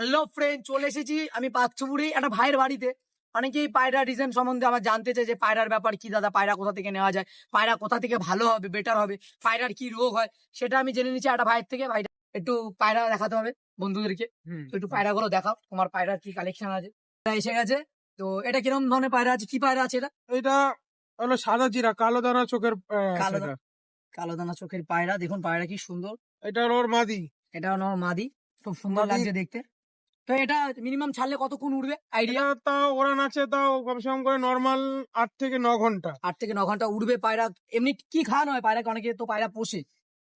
Hello friend চলে এসেছি। আমি পাঁচচুপুরি একটা ভাইয়ের বাড়িতে। অনেকেই পায়রা ডিজাইন সম্বন্ধে আমার জানতে চাই যে পায়রার ব্যাপার কি দাদা? পায়রা কোথা থেকে নেওয়া যায়? পায়রা কোথা থেকে ভালো হবে বেটার হবে? পায়রার কি রোগ হয়? সেটা আমি জেনে নিচ্ছি একটা ভাইয়ের থেকে। ভাইটা একটু পায়রা দেখাতে হবে বন্ধুদেরকে। একটু পায়রা গুলো দেখাও তোমার পায়রার কি কালেকশন আছে? এটা এসে গেছে। তো এটা কীরকম ধরনের পায়রা আছে? কি পায়রা আছে এটা? এটা হলো সাদা জিরা কালো দানা চোখের কালো দানা। কালো দানা চোখের পায়রা। দেখুন পায়রা কি সুন্দর। এটা ওর মাদি। এটা আমার মাদি। খুব সুন্দর লাগছে দেখতে। তো এটা মিনিমাম ছাড়লে কতক্ষণ উঠবে? আইডিয়া এটা তাও ওরান আছে তাও কমসে কম করে নর্মাল আট থেকে ন ঘণ্টা। আট থেকে ন ঘণ্টা পায়রা। এমনি কি খাওয়ানো হয়? পায়রাকে অনেকে তো পায়রা পোষে।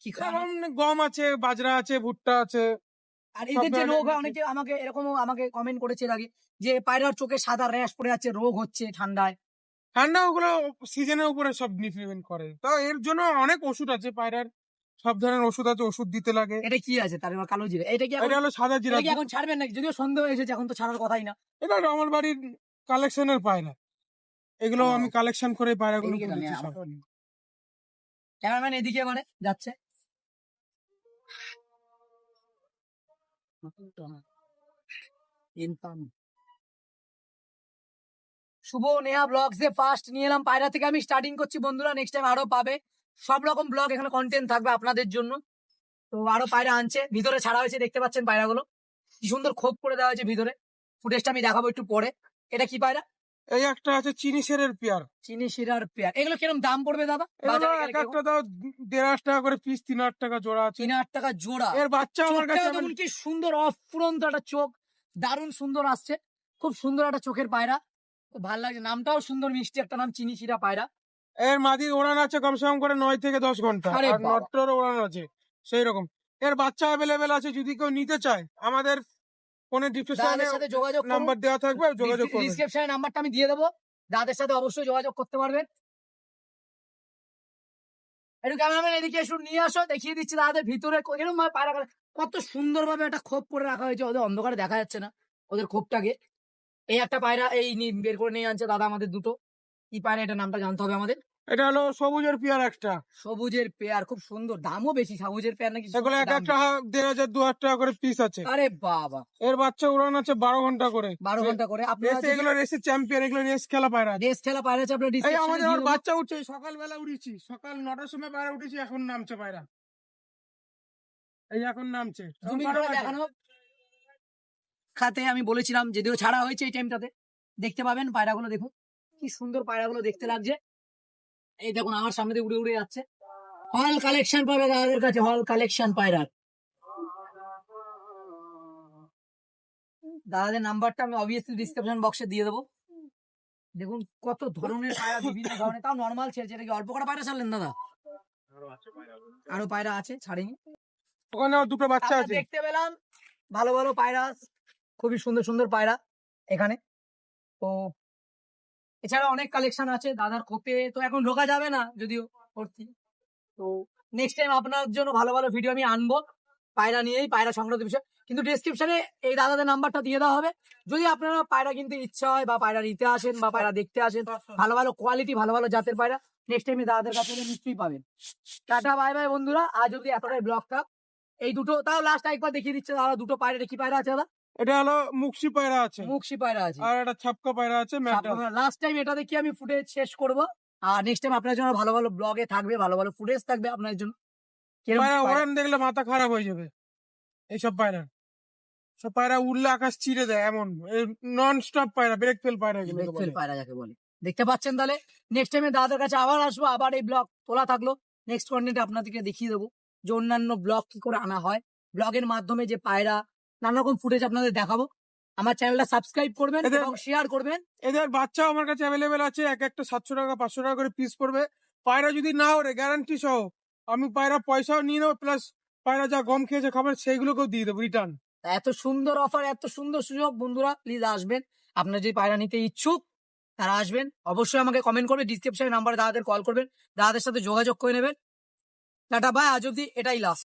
কি খাওয়ানো গম আছে বাজরা আছে ভুট্টা আছে। আর এদের যে রোগ হয় অনেকে আমাকে এরকম আমাকে কমেন্ট করেছে এর আগে যে পায়রার চোখে সাদা র্যাশ পড়ে যাচ্ছে রোগ হচ্ছে ঠান্ডায়। ঠান্ডা ওগুলো সিজনের উপরে সব ডিপেন্ড করে। তো এর জন্য অনেক ওষুধ আছে পায়রার। সব ধরনের ওষুধ আছে ওষুধ দিতে লাগে। এটা কি আছে? তার কালো জিরা। এটা কি এটা হলো সাদা জিরা কি এখন ছাড়বেন নাকি? যদিও সন্দেহ এসেছে এখন তো ছাড়ার কথাই না। এটা আমার বাড়ির কালেকশনের পায়রা। এগুলো আমি কালেকশন করে পায়রাগুলো। ক্যামেরাম্যান এদিকে মানে যাচ্ছে। শুভ নেহা ব্লগস এ ফার্স্ট নিয়ে এলাম। পায়রা থেকে আমি স্টার্টিং করছি। বন্ধুরা নেক্সট টাইম আরও পাবে। সব রকম ব্লগ এখানে কন্টেন্ট থাকবে আপনাদের জন্য। তো আরও পায়রা আনছে ভিতরে ছাড়া হয়েছে দেখতে পাচ্ছেন পায়রাগুলো। কি সুন্দর খোপ করে দেওয়া হয়েছে ভিতরে। ফুটেজটা আমি দেখাবো একটু পরে। এটা কি পায়রা? এই একটা আছে চিনি সেরের পেয়ার। চিনি শিরার পেয়ার। এগুলো কীরকম দাম পড়বে দাদা? এক একটা দাও দেড় হাজার টাকা করে পিস তিন হাজার টাকা জোড়া আছে। তিন হাজার টাকা জোড়া। এর বাচ্চা আমার কাছে কি সুন্দর অফুরন্ত একটা চোখ। দারুণ সুন্দর আসছে। খুব সুন্দর একটা চোখের পায়রা। খুব ভালো লাগছে। নামটাও সুন্দর মিষ্টি একটা নাম চিনি শিরা পায়রা। এর মাদির ওড়ান আছে কমসে কম করে নয় থেকে দশ ঘণ্টা। আরে। নট্টর ওড়ান আছে সেই রকম এর বাচ্চা অ্যাভেলেবেল আছে যদি কেউ নিতে চায় আমাদের ফোনে ডিসক্রিপশনে সাথে যোগাযোগ নাম্বার দেওয়া থাকবে যোগাযোগ করবেন। ডিসক্রিপশনে নাম্বারটা আমি দিয়ে দেবো। দাদাদের সাথে অবশ্যই যোগাযোগ করতে পারবেন। একটু ক্যামেরাম্যান এদিকে একটু নিয়ে আসো দেখিয়ে দিচ্ছি দাদাদের ভিতরে। এরকম ভাবে পায়রা কত সুন্দর ভাবে একটা খোপ করে রাখা হয়েছে। ওদের অন্ধকারে দেখা যাচ্ছে না ওদের খোপটাকে। এই একটা পায়রা এই বের করে নিয়ে আনছে দাদা আমাদের দুটো। কি পায়রা এটা নামটা জানতে হবে আমাদের? এটা হলো সবুজের পেয়ার একটা। সবুজের পেয়ার খুব সুন্দর। দামও বেশি সবুজের পেয়ার নাকি এগুলো এক একটা দেড় হাজার দু হাজার টাকা করে পিস আছে। আরে বাবা। এর বাচ্চা উড়ান আছে বারো ঘণ্টা করে। বারো ঘণ্টা করে। আপনারা রেসে এগুলো রেসের চ্যাম্পিয়ন এগুলো রেস খেলা পায়রা। দেশ খেলা পায়রা আছে আপনার এই আমাদের বাচ্চা উঠছে সকালবেলা উঠেছি। সকাল নটার সময় পায়রা উঠেছি এখন নামছে পায়রা। এই এখন নামছে। দেখানো খাতে আমি বলেছিলাম যদিও ছাড়া হয়েছে এই টাইমটাতে দেখতে পাবেন পায়রাগুলো দেখুন। কি সুন্দর পায়রাগুলো দেখতে লাগছে। এই দেখুন আমার সামনে দিয়ে উড়ে উড়ে যাচ্ছে। হল কালেকশন পাবে দাদাদের কাছে হল কালেকশন পায়রার দাদাদের নাম্বারটা আমি অবভিয়াসলি ডিসক্রিপশন বক্সে দিয়ে দেবো। দেখুন কত ধরনের পায়রা বিভিন্ন ধরনের। তাও নর্মাল ছেড়েছে এটা কি অল্প কটা পায়রা ছাড়লেন দাদা? আরও পায়রা আছে ছাড়েনি। ওখানে দুটো বাচ্চা আছে। দেখতে পেলাম ভালো ভালো পায়রা খুবই সুন্দর সুন্দর পায়রা এখানে। তো এছাড়া অনেক কালেকশন আছে, দাদার খোপে তো এখন ঢোকা যাবে না যদিও ভর্তি তো নেক্সট টাইম আপনার জন্য ভালো ভালো ভিডিও আমি আনব, পায়রা নিয়েই, পায়রা সংক্রান্ত বিষয়। কিন্তু ডিসক্রিপশনে এই দাদাদের নাম্বারটা দিয়ে দেওয়া হবে। যদি আপনারা পায়রা কিনতে ইচ্ছা হয় বা পায়রা নিতে আসেন বা পায়রা দেখতে আসেন, ভালো ভালো কোয়ালিটি ভালো ভালো জাতের পায়রা নেক্সট টাইম দাদাদের কাছে নিশ্চয়ই পাবেন। টাটা বাই বাই বন্ধুরা। আজ অব্দি এতটাই ব্লগটা এই দুটো, তাও লাস্ট একবার দেখিয়ে দিচ্ছে দাদা দুটো পায়রা, কি পায়রা আছে দাদা? এটা হলো মুক্সি পায়রা আছে। মুখশি পায়রা আছে। আর একটা ছাপকা পায়রা আছে লাস্ট টাইম এটা দেখি আমি ফুটেজ শেষ করব। আর নেক্সট টাইম আপনার জন্য ভালো ভালো ব্লগে থাকবে ভালো ভালো ফুটেজ থাকবে আপনার জন্য। পায়রা? ওড়ান দেখলে মাথা খারাপ হয়ে যাবে। এইসব পায়রা। সব পায়রা উড়লে আকাশ চিড়ে দেয় এমন। নন স্টপ পায়রা ব্রেক ফেল পায়রা Black Tail পায়রা যাকে বলে। দেখতে পাচ্ছেন তাহলে? নেক্সট টাইমে দাদার কাছে আবার আসব আবার এই ব্লগ তোলা থাকল। নেক্সট কন্টেন্ট আপনাদেরকে দেখিয়ে দেবো যে অন্যান্য ব্লগ কি করে আনা হয়। ব্লগের মাধ্যমে যে পায়রা নানা রকম ফুটেজ আপনাদের দেখাবো। আমার চ্যানেলটা সাবস্ক্রাইব করবেন এবং শেয়ার করবেন। এদের বাচ্চা আমার কাছে অ্যাভেলেবেল আছে। এক একটা সাতশো টাকা পাঁচশো টাকা করে পিস পড়বে। পায়রা যদি না ওরে গ্যারান্টি সহ আমি পায়রা পয়সাও নিয়ে নেব প্লাস পায়রা যা গম খেয়েছে খাবার সেইগুলোকেও দিয়ে দেবো রিটার্ন এত সুন্দর অফার এত সুন্দর সুযোগ। বন্ধুরা প্লিজ আসবেন। আপনার যদি পায়রা নিতে ইচ্ছুক তারা আসবেন। অবশ্যই আমাকে কমেন্ট করবে ডিসক্রিপশনে নাম্বার দাদাদের কল করবেন। দাদাদের সাথে যোগাযোগ করে নেবেন। টাটা বাই আজ অব্দি এটাই লাস্ট